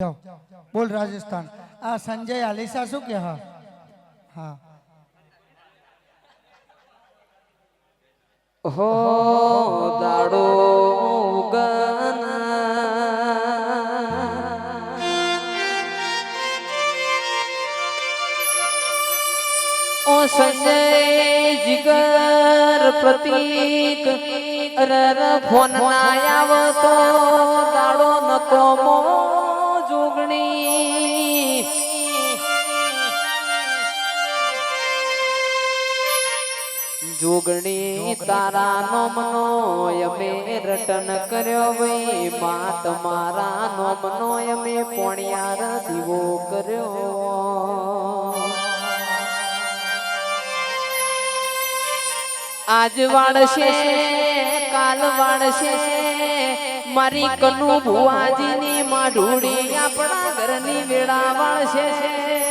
જાઓ. બોલ રાજસ્થાન. આ સંજય આલિસા શું કે હા? હા. હો, દાડો ગન. ઓ સંજય જીગર પ્રતીક, અરર ફોન ના આવતો, દાડો નતો મો જોગણી તારા નોમનો અમે રટન કર્યો વઈ મા તમારા નોમનો અમે પોણિયાર દીવો કર્યો. આજ વાળશે, કાલ વાળશે, મારી કનુ ભુવાજીની માઢુડી આપણા ઘરની વેળા વાળશે.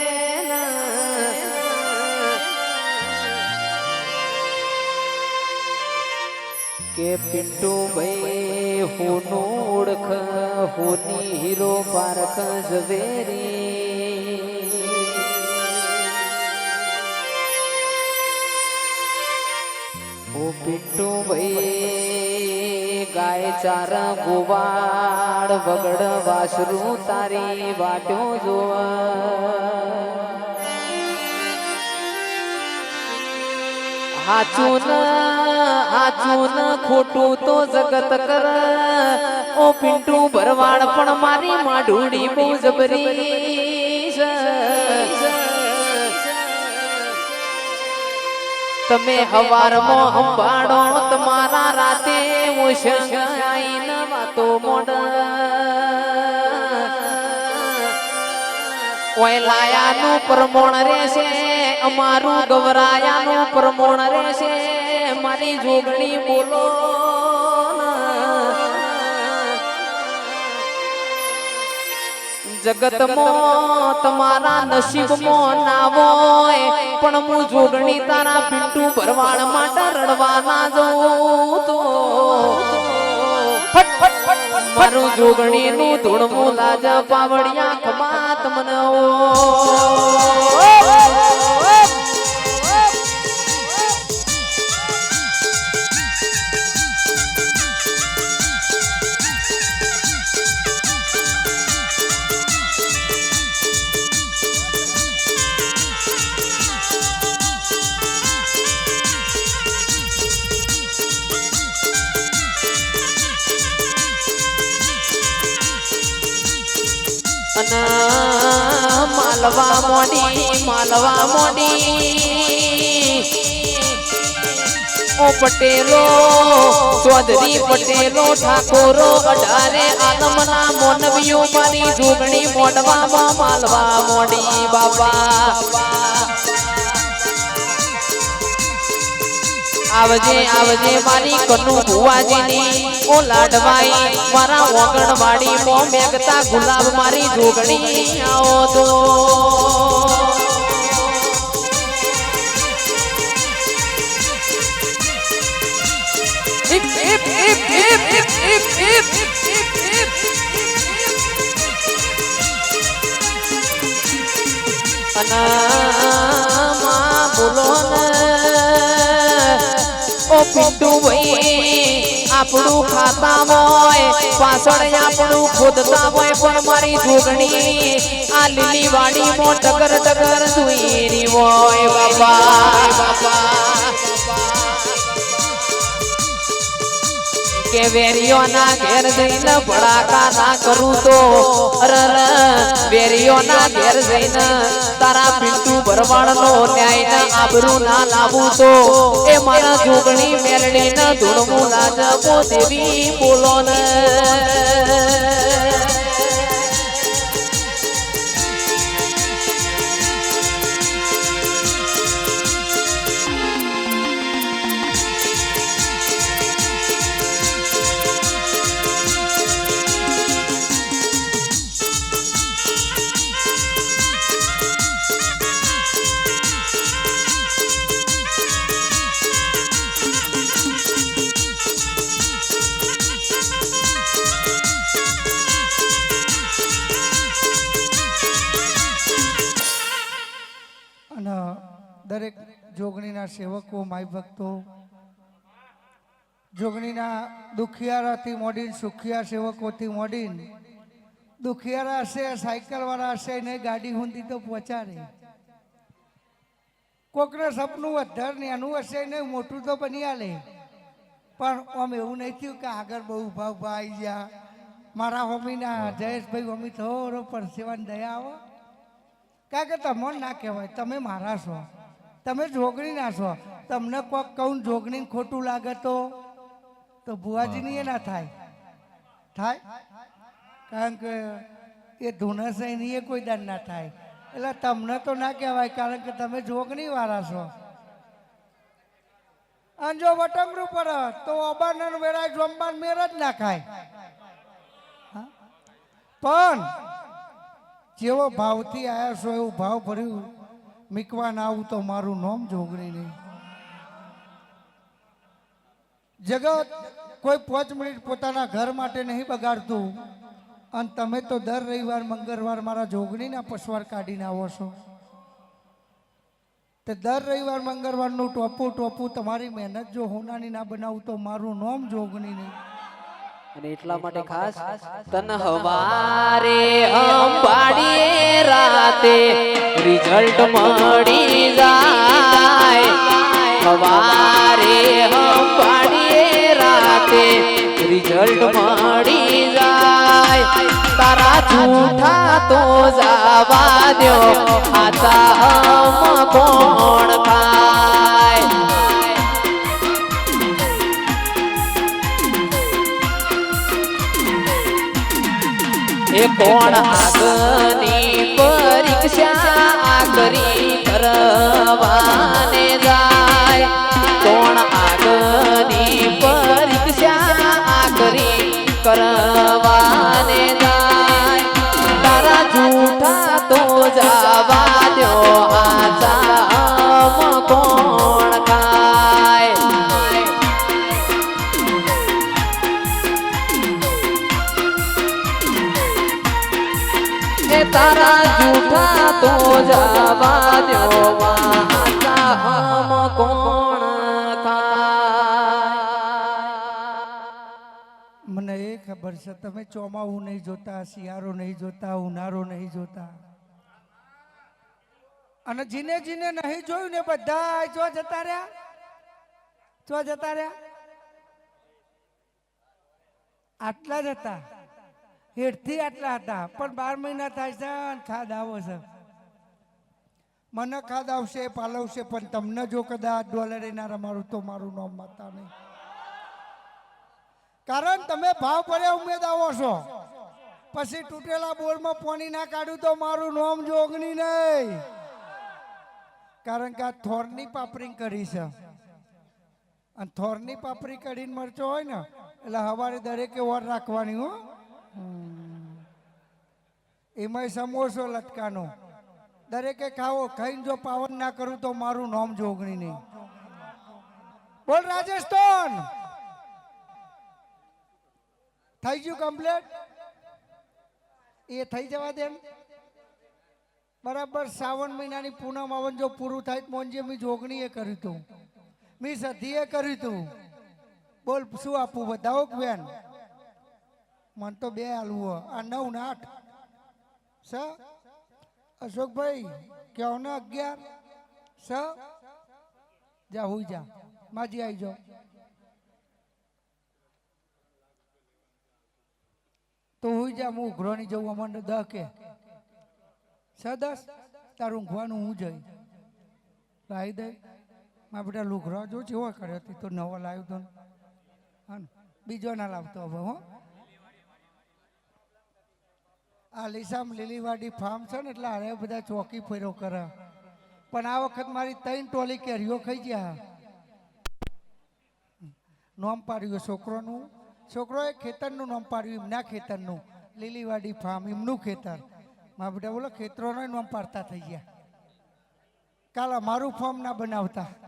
કે પિન્ટુ ભાઈ, હું ઓળખ હોની હીરો પારખ ઝવેરી. ઓ પિન્ટુ ભાઈ, ગાય ચાર ગોવાળ, વગડ વાસરું તારી વાટ્યો જોવા. હાચું હાચું ખોટું તો જગત કર. ઓ પિન્ટુ ભરવાડ પણ મારી માઢુડી બહુ જબરી. તમે હવારમાં અંબાડો તમારા રાતે ઓશંગાઈ ન વાતો મોડ ઓય લાયાનું પરમોણ રહેશે. અમારું ગવરાયાનું પ્રમોણ રહેશે. મારી જોગણી બોલો. જગતમાં તમારા નસીબમાં ના હોય, પણ હું જોગણી તારા પિંટુ ભરવાડ માટે રડવાના જઉં તો. મારું જોગણી નું ધૂળમું લાજ પાવડિયા ખમા તમને માલવા મોડી માલવા મોડી ઓ પટેલો, ચૌધરી પટેલો, ઠાકોરો, અઢારે આલમના મોનવીઓ મારી જોગણી મોડવામાં માલવા મોડી બાબા. આવજે આવજે મારી કનુ ભુવાજીની ઓ લાડવાઈ મારા ઓગણવાડી મો મેગતા ગુલાબ મારી જોગણી આવો તો અના પિન્ટુ ભાઈ આપણું ખાતા હોય પાછળ આપણું ખોદતા હોય, પણ મારી જોગણી. આ લીલી વાડી મો ટકર ટકર સુઈની હોય બાપા બાપા. કે વેરીઓના ઘેર જઈને ભડાકા ના કરું તો. અરર, વેરીઓના ઘેર જઈને તારા પિન્ટુ ભરવાડનો ન્યાય ના આબરું ના લાવું તો. એ મારા જોગણી મેલડી ના ધૂળમું લાજબો દેવી બોલો ને દરેક જોગણીના સેવકો માય ભક્તો, જોગણીના દુખિયારાથી મોડીને સુખિયા સેવકોથી મોડીને, દુખિયારા હશે, સાયકલવાળા હશે ને ગાડી હુંદી તો પહોંચાડે. કોકને સપનું વધાર ને એનું હશે ને મોટું તો બની આલે. પણ આમ એવું નહીં થયું કે આગળ બહુ ઊભા ઊભા આવી ગયા. મારા હોમીના જયેશભાઈ હોમી થોડો પરસેવાની દયા આવો. કારણ કે તમને ના કહેવાય, તમે મારા છો. તમે જોગણી ના છો. તમને કોક કહું જોગણી ખોટું લાગે તો? તો ભુવાજીની એ ના થાય. થાય? કારણ કે એ ધૂનસઈની એ કોઈ દાન ના થાય. એટલે તમને તો ના કહેવાય, કારણ કે તમે જોગણી વાળા છો. અને જો વટંગરું પડે, તો અબાનન વેળાએ જોમબાન મેર જ ના ખાય? પણ, જેવો ભાવથી આવ્યા છો, એવું ભાવ ભર્યું મીકવા ના આવું તો મારું નામ જોગણી નહીં. જગત કોઈ પાંચ મિનિટ પોતાના ઘર માટે નહીં બગાડતું. અને તમે તો દર રવિવાર, મંગળવાર મારા જોગણીના પસવાર કાઢીને આવો છો. તે દર રવિવાર, મંગળવારનું ટોપું ટોપું તમારી મહેનત જો હોનાની ના બનાવું તો મારું નામ જોગણી નહીં. અને એટલા માટે ખાસ તન હવારે અંબાડીએ રાતે રિઝલ્ટ મળી જાય. હવારે અંબાડીએ રાતે રિઝલ્ટ મળી જાય. તારા જૂઠા તો જવા દો આતા હમ કોણ ખાય? કોણ આગની પરીક્ષા કરી કરવાને એ તારા જૂઠા તો જવા દો કોણ મને એ ખબર છે, તમે ચોમાવું નહીં જોતા, શિયાળો નહીં જોતા, ઉનાળો નહીં જોતા. અને જીને જીને નહીં જોયું ને બધા ચો જતા રહ્યા? ચો જતા રહ્યા? આટલા જ હતા. હેઠથી આટલા હતા. પણ બાર મહિના થાય છે ખાદ આવો છે. મને ખાદ આવશે, પાલવશે, પણ તમને જો કદાચ ડોલર એનારા મારું તો મારું નામ માતા નહીં. કારણ તમે ભાવ ભર્યા ઉમેદ આવો છો. પછી તૂટેલા બોરમાં પાણી ના કાઢ્યું તો મારું નામ જોગણી નહીં. કારણ કે આ થોરની પાપરી કરી છે. અને થોરની પાપરી કરીને મરચો હોય ને, એટલે સવારે દરેકે ઓર રાખવાની, હો. એમાંય સમોસો લટકાનો. દરેકે ખાવો, ખાઈને જો પાવન ના કરું તો મારું નામ જોગણી નહીં. બોલ રાજસ્થાન. થઈ ગયું કમ્પ્લેટ એ થઈ જવા દે બરાબર શ્રાવણ મહિનાની પૂનમ આવન જો પૂરું થાય તો મોંજે મી જોગણી એ કર્યું તું. મી સધીએ કર્યું તું. બોલ, શું આપું બતાવો બેન? મન તો બે આલવું આ નવ ને આઠ. સ? અશોકભાઈ ક્યાં ને અગિયાર. સ? જા, હુઈ જા. માજી આવી જાઓ તો હુઈ જા, હું ઉઘરોની જવું અમને દહ કે. સ, દસ? તારું ઊંઘવાનું હું જઈ. લાવી દે. મારા બેટા લુઘરો જો જેવો કર્યો હતી તો નવો લાવ્યો તો હા ને. બીજો ના લાવતો હવે, હો. આ લીસામ લીલીવાડી ફાર્મ છે ને, એટલે હારે બધા ચોકી ફેરો કરે. પણ આ વખત મારી ત્રણ ટોલી કેરીઓ ખાઈ ગયા. નોમ પાડ્યું છોકરોનું. છોકરોએ ખેતરનું નોમ પાડ્યું, એમના ખેતરનું. લીલીવાડી ફાર્મ, એમનું ખેતર. મારા બેટા બોલો, ખેતરોનો નોમ પાડતા થઈ ગયા. કાલ અમારું ફોર્મ ના બનાવતા.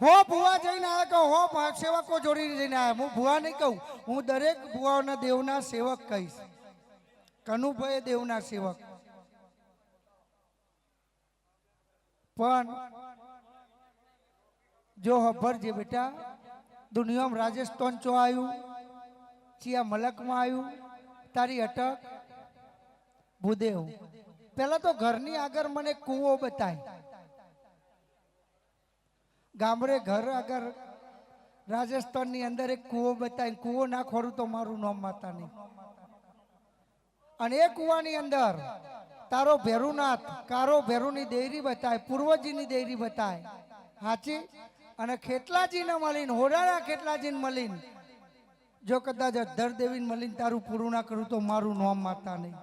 હો ભુવા જઈને આવ્યા કહો, હો સેવકો જોડીને જઈને આવ્યા હું ભુવા નહીં કહું, હું દરેક ભુવાઓના દેવના સેવક કહીશ. કનુભાઈ દેવના સેવક. પણ જો હભર જે બેટા, દુનિયામાં રાજસ્થાન ચો આવ્યું ચિયા મલકમાં આવ્યું તારી અટક, ભૂદેવ. પહેલાં તો ઘરની આગળ મને કૂવો બતાય. ગામડે ઘર આગળ રાજસ્થાનની અંદર એક કૂવો બતાય, કૂવો ના ખોરું તો મારું નામ માતા નહીં અને એ કૂવાની અંદર તારો ભેરુનાથ, કારો ભેરુની દેરી બતાય, પૂર્વજીની દેરી બતાય. હાચી? અને ખેતલાજીને મળીને હોડાળા ખેતલાજીને મળીને, જો કદાચ અધર દેવીને મળીને તારું પૂરું ના કરું તો મારું નામ માતા નહીં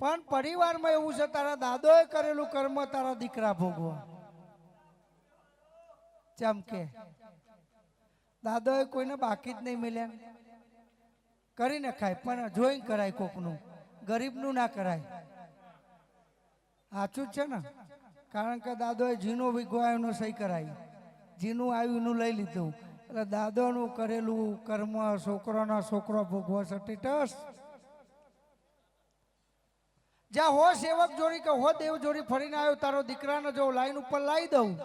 પણ પરિવારમાં એવું છે, તારા દાદોએ કરેલું કર્મ, તારા દીકરા ભોગવા. ચમકે. દાદોએ કોઈને બાકી જ નહીં મળ્યા. કરી નખાય પણ જોઈને કરાય કોકનું. ગરીબનું ના કરાય. સાચું છે ને? કારણ કે દાદોએ જીનું વિગવાયનું સહી કરાય. જીનું આવ્યું એનું લઈ લીધું. એટલે દાદોનું કરેલું કર્મ, છોકરોનો છોકરો ભોગવો છે, ટીટસ. જ્યાં હો સેવક જોડી કે હો દેવ જોડી ફરીને આવ્યો, તારો દીકરાને જો લાઈન ઉપર લાવી દઉં.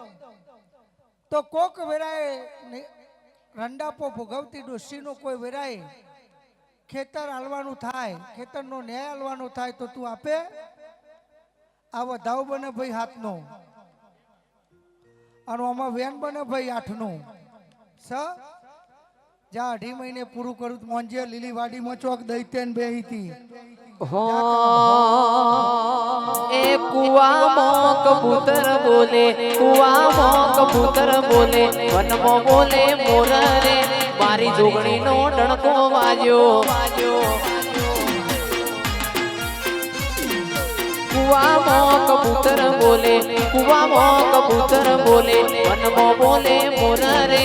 તો કોક વેરાએ ને- રંડાપો ભોગવતી ડોશીનો કોઈ વેરાએ ખેતર હાલવાનું થાય ખેતરનો ન્યાય હાલવાનો થાય તો તું આપે? આ વધાવ બને ભાઈ હાથનો. અને આમાં વેન બને ભાઈ આઠનું. સ? જા અઢી મહિને પૂરું કરું મોંજે લીલી વાડીમાં ચોક દૈત્યન બેહી હતી હો એ કુવામાં કબૂતર બોલે કુવામાં કબૂતર બોલે, વનમો બોલે, મોર રે. મારી જોગણીનો ડણકો વાજ્યો. કુવામો કબૂતર બોલે, કુવામો કબૂતર બોલે, વનમો બોલે, મોર રે.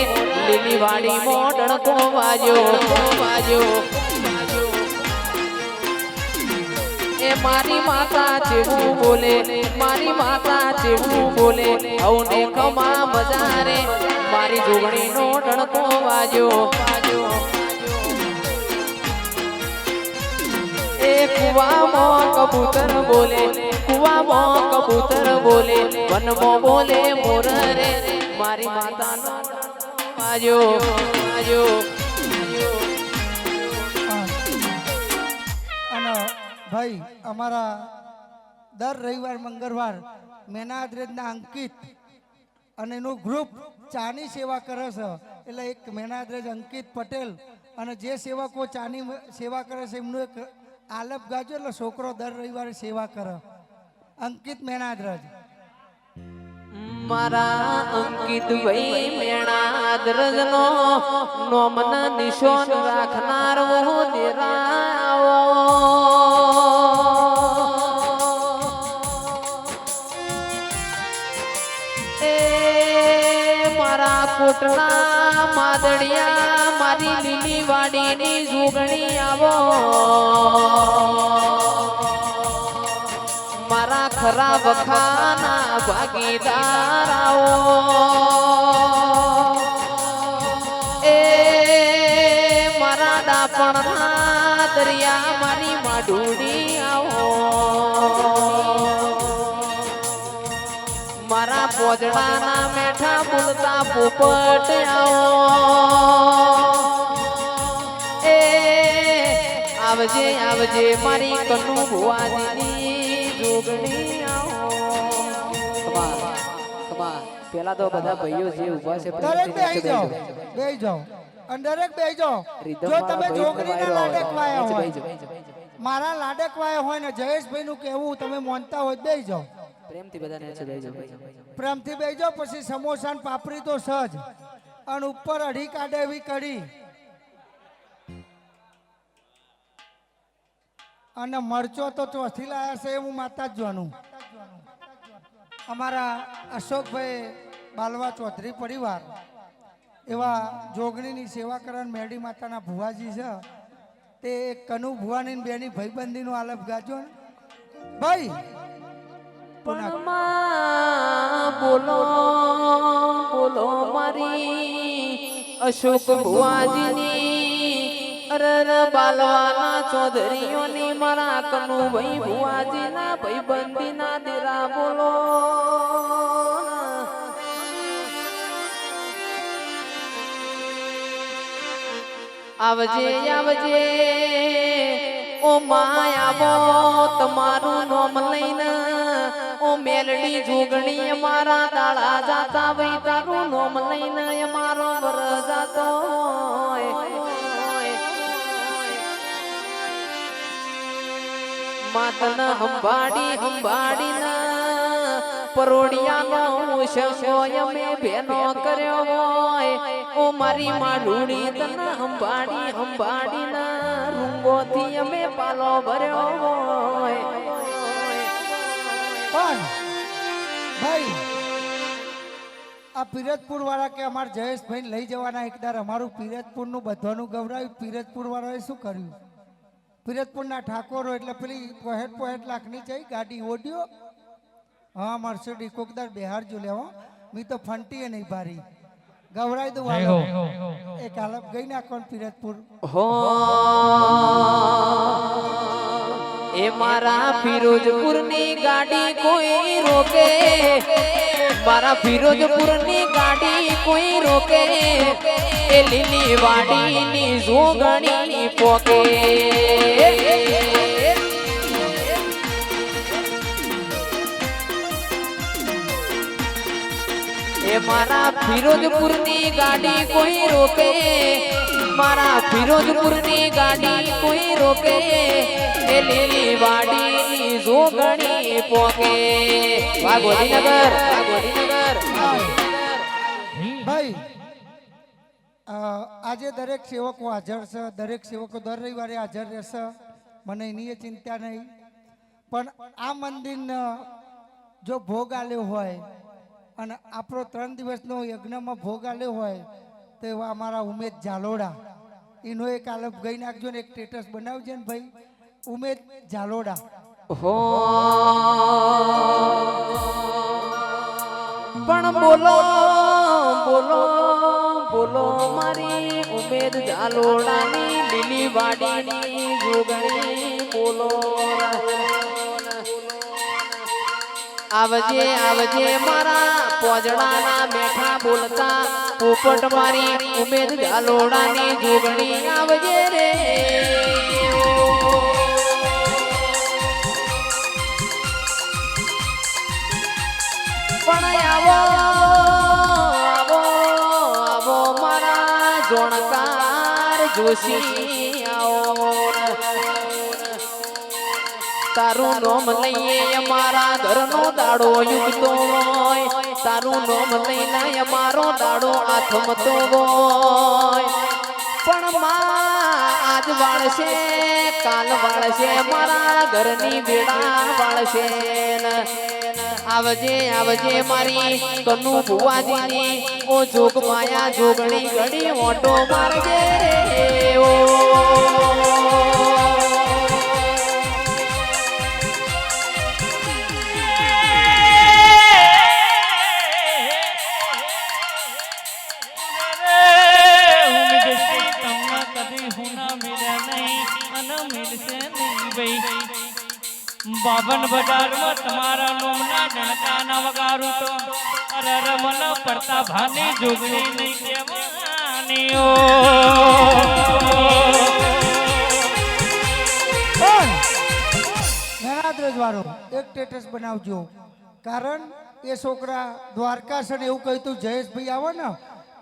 લીલી વાડીમાં ડણકો વાજ્યો વાજ્યો. એ મારી માતા જેવું બોલે, મારી માતા જેવું બોલે, અવને કમા મજા મારી જોગણીનો ડણકો વાજ્યો એ કુવામાં કબૂતર બોલે, કુવામાં કબૂતર બોલે, વનમાં બોલે મોર રે. મારી માતાનો વાજ્યો વાજ્યો ભાઈ, અમારા દર રવિવાર, મંગળવાર મેનાદ્રેજના અંકિત અને એનું ગ્રુપ ચાની સેવા કરે છે. એટલે એક મેનાદ્રેજ અંકિત પટેલ અને જે સેવકો ચાની સેવા કરે છે, એમનું એક આલપ ગાજો, એટલે છોકરો દર રવિવારે સેવા કરે. અંકિત મેનાદ્રજ. મારા અંકિત ભાઈ મેણાદ્રજ નો નોમન નિશોન રાખનાર દેરાવો. મારા માદળિયા મારી લીલી વાડીની જોગણી આવો. મારા ખરા વખાના ભાગીદાર આવો. એ મારા દાપણના દરિયા મારી માડુડી આવો. મારા પોજડાના મેઠા બોલતા પોપટ આવો. એ આવજે આવજે મારી કનુ ભુવાજીની જોગણી આવો. પેલા તો બધા ભાઈઓ જે ઊભા છે દરેક બે આવી જાઓ બે જાઓ. અને દરેક બે જાઓ. જો તમે જોગણીના. લાડક વાયા હોય. મારા લાડક વાયા હોય ને જયેશભાઈ નું કેવું તમે માનતા હોય બે જાઓ. પ્રેમથી બધાને બેસી જાઓ. પ્રેમથી બેજો, પછી સમોસા પાપડી તો સજ. અને ઉપર અઢી કાઢે એવી કઢી. અને મરચો તો ચોથી લાયા છે હું માતા જ જોવાનું અમારા અશોકભાઈ બાલવા ચૌધરી પરિવાર, એવા જોગણીની સેવા કરનાર મેડી માતાના ભુવાજી છે. તે કનુ ભુવાની બેની ભાઈબંધીનું આલપ ગાજો ભાઈ પણ માં બોલો બોલો મારી અશોક ભુવાજીની અરર બાલવાના ચૌધરીઓની મારા કનુ ભાઈ ભુવાજીના ભાઈ બંદીના દેરા બોલો. આવજે આવજે ઓ માયા બો તમારું નામ લઈને મેલડી જોગણી અમારા દાળા જાતા વઈ તારું નોમ લઈને અમારો વર જાતો માતન હંભાડી ના પરોડિયાનો શંગોય અમે ભેનો કર્યો હોય. ઓ મારી માડુડી તન હંભાડી હંભાડીના રૂંગોથી અમે પાલો ભર્યો હોય. પણ ભાઈ આ પિરજપુર વાળા કે અમારા જયેશભાઈ લઈ જવાના એકદાર અમારું પિરજપુરનું બધાનું ગવરાયું પીરજપુર વાળાએ શું કર્યું? પિરજપુરના ઠાકોરો એટલે પેલી પોહેટ પોહેટ લાખની જઈ ગાડી ઓડ્યો. હા મર્સિડી કોકદાર બિહાર જો લેવો મી તો ફંટીએ નહીં ભારી. ગવરાઈ દઉં એ એક હાલત ગઈ નાખો ને પિરજપુર. હો. મારા ફિરોજપુરની ગાડી કોઈ રોકે? મારા ફિરોજપુરની ગાડી કોઈ રોકે? એ લીલી વાડીની જોગણી પોકે? એ મારા ફિરોજપુરની ગાડી કોઈ રોકે? મારા ફિરોજપુરની ગાડી કોઈ રોકે? લીલી વાડીની જોગણી પોકે વાઘોડીનગર વાઘોડીનગર ભાઈ આજે દરેક સેવકો હાજર છે. દરેક સેવકો દર રવિવારે હાજર રહેશે. મને એની ચિંતા નહીં. પણ આ મંદિરનો જો ભોગ આલ્યો હોય અને આપણો ત્રણ દિવસનો યજ્ઞમાં ભોગ આલ્યો હોય તો એવા અમારા ઉમેદ ઝાલોડા એનો એક આલપ ગઈ નાખજો ને એક સ્ટેટસ બનાવજો ને ભાઈ. ઉમેદ ઝાલોડા. હો પણ બોલો બોલો બોલો મારી ઉમેદ ઝાલોડાની લીલી વાડીની જોગણી બોલો. આવજે આવજે મારા પોજડાના બેઠા બોલતા, પોપટ મારી ઉમેદ ગાલોડાની જીવણી આવજે રે. પણ આવો આવો આવો મારા જોણકાર જોશી. તારું નોમ લઈએ અમારા ઘરનો દાડો યુગતો હોય. તારું નોમ લઈને અમારો દાડો આથમતો હોય. પણ માં આજ વાળશે, કાલ વાળશે, મારા ઘરની વેળા વાળશે આવજે આવજે મારી કનુ ભુવાજીની, ઓ જોગ માયા જોગણી ઘડી ઓટો મારજે ઓ. એક સ્ટેટસ બનાવજો. કારણ એ છોકરા દ્વારકા છે એવું કહ્યું જયેશભાઈ આવો ને,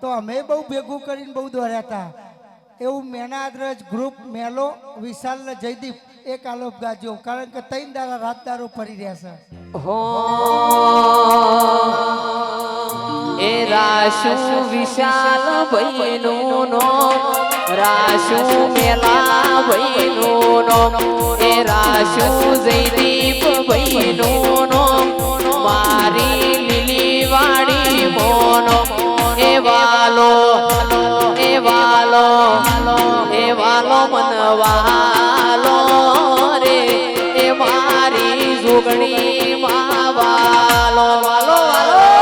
તો અમે બહુ ભેગું કરીને બહુ દોર્યા હતા. એવું મેનાદ્રજ ગ્રુપ મેલો, વિશાલ જયદીપ એ કાલોપ ગાજો કારણ કે ત્રણ દારા રાત દારો ફરી રહ્યા છે. હો, એ રાશુ વિશાલ ભૈનો નો રાશુ મેલા ભૈનો નો એ રાશુ જયદીપ ભઈનો નો મારી લીલી વાડી મોનો, એ વાલો વાલો એ વાલો મન વાલો રે એ મારી જોગણી માં વાલો. વાલો વાલો.